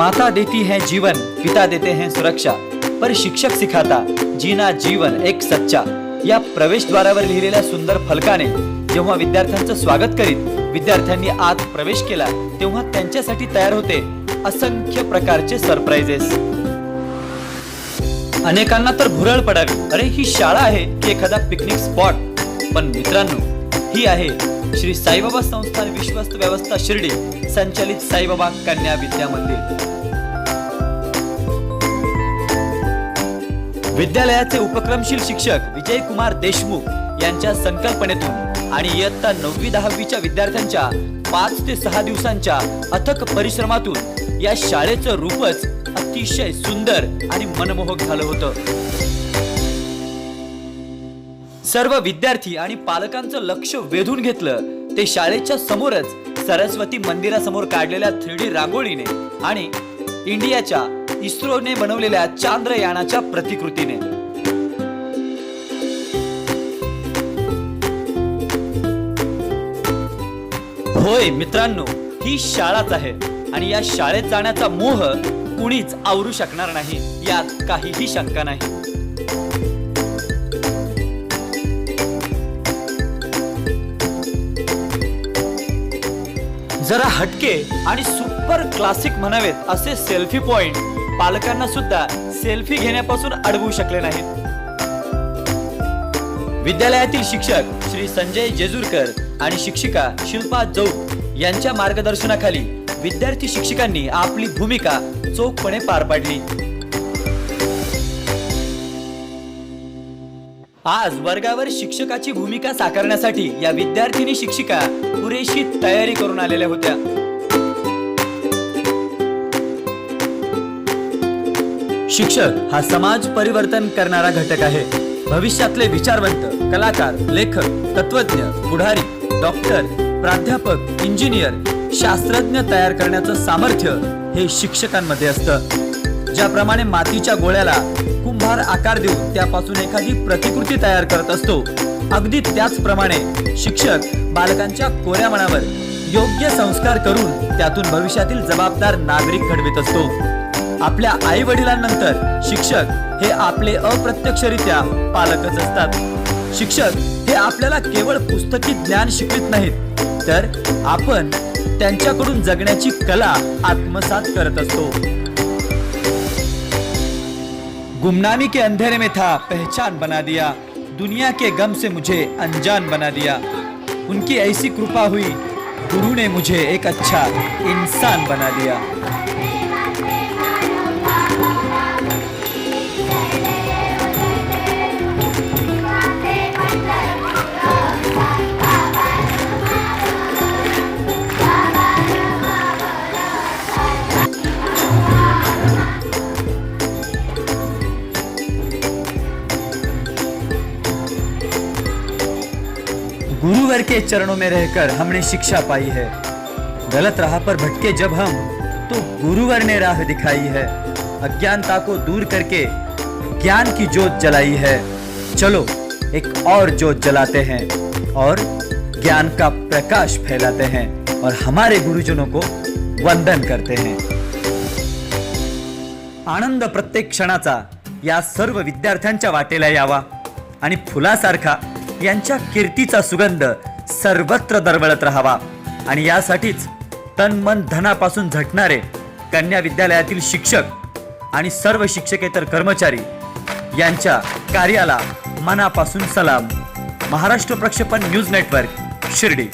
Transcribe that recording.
माता देती है जीवन पिता देते हैं सुरक्षा। पर शिक्षक सिखाता जीना जीवन एक सच्चा। या प्रवेशद्वारावर लिहिलेल्या सुंदर फलकाने जेव्हा विद्यार्थ्यांचं स्वागत करीत विद्यार्थ्यांनी आत प्रवेश केला तेव्हा त्यांच्यासाठी तयार होते असंख्य प्रकारचे सरप्राइजेस. अनेकांना तर भुरळ पडावी अरे ही शाळा आहे की एखादा पिकनिक स्पॉट. पण मित्रांनो ही आहे श्री साईबाबा संस्थान विश्वस्त व्यवस्था शिर्डी संचालित साईबाबा कन्या विद्या मंदिर. विद्यालयाचे उपक्रमशील शिक्षक विजय कुमार देशमुख यांच्या संकल्पनेतून आणि इयत्ता नववी दहावीच्या विद्यार्थ्यांच्या पाच ते सहा दिवसांच्या अथक परिश्रमातून या शाळेचं रूपच अतिशय सुंदर आणि मनमोहक झालं होतं. सर्व विद्यार्थी आणि पालकांचं लक्ष वेधून घेतलं. ते शाळेच्या समोरच सरस्वती मंदिरासमोर काढलेल्या थ्री डी रांगोळीने आणि इंडियाच्या इस्रोने बनवलेल्या चांद्रयानाच्या प्रतिकृतीने. होय मित्रांनो ही शाळाच आहे आणि या शाळेत जाण्याचा मोह कुणीच आवरू शकणार नाही. यात काहीही शंका नाही. जरा हटके आणि सुपर क्लासिक म्हणावेत असे सेल्फी पॉइंट पालकांना सुद्धा सेल्फी घेण्यापासून अडवू शकले नाहीत. विद्यालयातील शिक्षक श्री संजय जेजूरकर आणि शिक्षिका शिल्पा जौक यांच्या मार्गदर्शनाखाली विद्यार्थी शिक्षकांनी आपली भूमिका चोखपणे पार पाडली. आज वर्गावर शिक्षकाची भूमिका साकारण्यासाठी या विद्यार्थिनी शिक्षिका पुरेशी तयारी करून आलेल्या होत्या. शिक्षक हा समाज परिवर्तन करणारा घटक आहे. भविष्यातले विचारवंत कलाकार लेखक तत्वज्ञ पुढारी डॉक्टर प्राध्यापक इंजिनियर शास्त्रज्ञ तयार करण्याचं सामर्थ्य हे शिक्षकांमध्ये असतं. ज्याप्रमाणे मातीच्या गोळ्याला गोलाकार आकार देऊन त्यापासून एखादी प्रतिकृती तयार करत असतो. अगदी त्याचप्रमाणे शिक्षक बालकांच्या कोऱ्या मनावर योग्य संस्कार करून त्यातून भविष्यातील जबाबदार नागरिक घडवित असतो. आपल्या आई वडिलांनंतर शिक्षक हे आपले अप्रत्यक्षरित्या पालकच असतात. शिक्षक हे आपल्याला केवळ पुस्तकी ज्ञान शिकवित नाहीत तर आपण त्यांच्याकडून जगण्याची कला आत्मसात करत असतो. गुमनामी के अंधेरे में था, पहचान बना दिया। दुनिया के गम से मुझे अनजान बना दिया। उनकी ऐसी कृपा हुई, गुरु ने मुझे एक अच्छा इंसान बना दिया। गुरुवर के चरणों में रहकर हमने शिक्षा पाई है। गलत राह पर भटके जब हम तो गुरुवर ने राह दिखाई है। अज्ञानता को दूर करके ज्ञान की जोत जलाई है। चलो एक और जोत जलाते हैं और ज्ञान का प्रकाश फैलाते हैं और हमारे गुरुजनों को वंदन करते हैं। आनंद प्रत्येक क्षणाचा या सर्व विद्यार्थ्यांच्या वाटेला यावा आणि फुलासारखा यांच्या कीर्तीचा सुगंध सर्वत्र दरवळत राहावा. आणि यासाठीच तन मन धनापासून झटणारे कन्या विद्यालयातील शिक्षक आणि सर्व शिक्षकेतर कर्मचारी यांच्या कार्याला मनापासून सलाम. महाराष्ट्र प्रक्षेपण न्यूज नेटवर्क शिर्डी.